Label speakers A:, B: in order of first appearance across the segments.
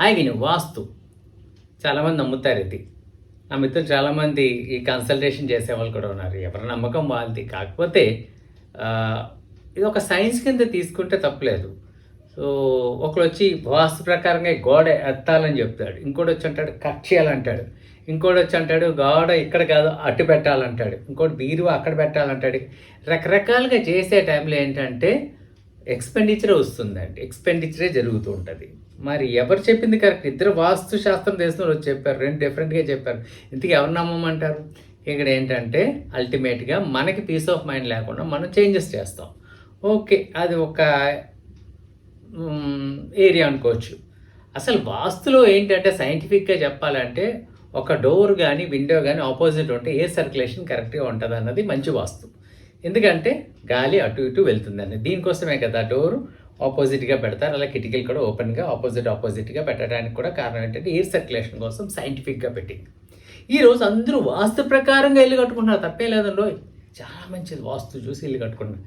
A: Hi విను వాస్తు. చాలామంది నమ్ముతారు ఇది. నా మిత్రులు చాలామంది ఈ కన్సల్టేషన్ చేసే వాళ్ళు కూడా ఉన్నారు. ఎవరి నమ్మకం వాళ్ళది. కాకపోతే ఇది ఒక సైన్స్ కింద తీసుకుంటే తప్పలేదు. సో ఒకడు వచ్చి వాస్తు ప్రకారంగా గోడ ఎత్తాలని చెప్తాడు. ఇంకోటి వచ్చి అంటాడు కట్ చేయాలంటాడు. ఇంకోటి వచ్చి అంటాడు గోడ ఇక్కడ కాదు అటు పెట్టాలంటాడు. ఇంకోటి బీరువా అక్కడ పెట్టాలంటాడు. రకరకాలుగా చేసే టైంలో ఏంటంటే ఎక్స్పెండిచరే వస్తుందండి. ఎక్స్పెండిచరే జరుగుతూ ఉంటుంది. మరి ఎవరు చెప్పింది కరెక్ట్ ఇద్దరు వాస్తు శాస్త్రం తెలిసిన చెప్పారు. రెండు డిఫరెంట్గా చెప్పారు. ఇంతకీ ఎవరు నమ్మమంటారు? ఇక్కడ ఏంటంటే అల్టిమేట్గా మనకి పీస్ ఆఫ్ మైండ్ లేకుండా మనం చేంజెస్ చేస్తాం. ఓకే అది ఒక ఏరియా అనుకోవచ్చు. అసలు వాస్తులో ఏంటంటే సైంటిఫిక్గా చెప్పాలంటే ఒక డోర్ కానీ విండో కానీ ఆపోజిట్ ఉంటే ఏ సర్క్యులేషన్ కరెక్ట్గా ఉంటుంది అన్నది మంచి వాస్తు. ఎందుకంటే గాలి అటు ఇటు వెళ్తుందని దీనికోసమే కదా డోరు ఆపోజిట్గా పెడతారు. అలా కిటికీలు కూడా ఓపెన్గా ఆపోజిట్ ఆపోజిట్గా పెట్టడానికి కూడా కారణం ఏంటంటే ఎయిర్ సర్క్యులేషన్ కోసం సైంటిఫిక్గా పెట్టింది. ఈరోజు అందరూ వాస్తు ప్రకారంగా ఇల్లు కట్టుకుంటున్నారు. తప్పే లేదండో చాలా మంచిది వాస్తు చూసి ఇల్లు కట్టుకుంటున్నారు.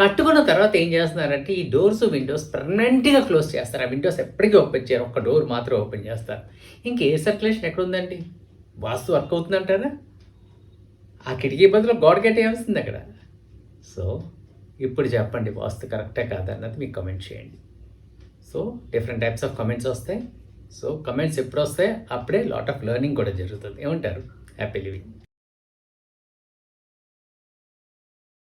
A: కట్టుకున్న తర్వాత ఏం చేస్తున్నారంటే ఈ డోర్స్ విండోస్ పర్మనెంట్గా క్లోజ్ చేస్తారు. ఆ విండోస్ ఎప్పటికీ ఓపెన్ చేయరు. ఒక్క డోర్ మాత్రం ఓపెన్ చేస్తారు. ఇంక ఏ సర్క్యులేషన్ ఎక్కడుందండి? వాస్తు వర్క్ అవుతుందంటారా? ఆ కిటికీ బదులు గోడ కట్టేయాల్సింది అక్కడ? సో ఇప్పుడు చెప్పండి వాస్తు కరెక్టే కాదన్నది మీకు కమెంట్ చేయండి. So different types of comments వస్తాయి. సో కమెంట్స్ ఎప్పుడు వస్తాయి అప్పుడే లాట్ ఆఫ్ లెర్నింగ్ కూడా జరుగుతుంది. ఏమంటారు? Happy living